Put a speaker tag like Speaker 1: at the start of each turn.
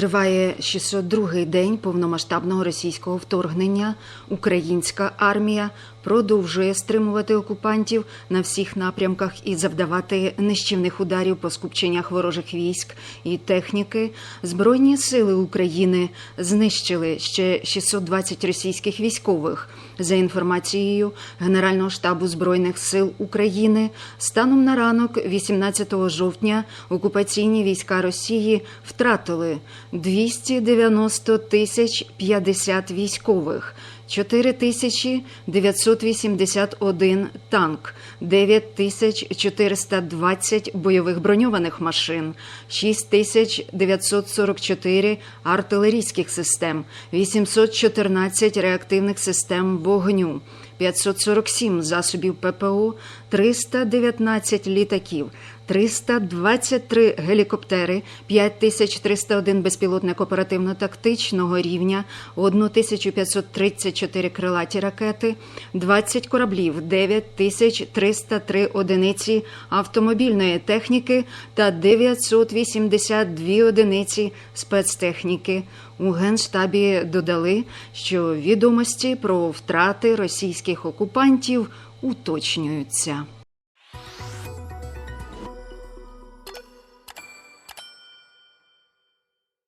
Speaker 1: Триває 602-й день повномасштабного російського вторгнення. Українська армія продовжує стримувати окупантів на всіх напрямках і завдавати нищівних ударів по скупченнях ворожих військ і техніки. Збройні сили України знищили ще 620 російських військових. За інформацією Генерального штабу збройних сил України, станом на ранок, 18 жовтня, окупаційні війська Росії втратили 290 тисяч 50 військових. 4981 танк, 9420 бойових броньованих машин, 6944 артилерійських систем, 814 реактивних систем вогню, 547 засобів ППО, 319 літаків, 323 гелікоптери, 5301 безпілотник оперативно-тактичного рівня, 1534 крилаті ракети, 20 кораблів, 9303 одиниці автомобільної техніки та 982 одиниці спецтехніки. У Генштабі додали, що відомості про втрати російських окупантів уточнюються.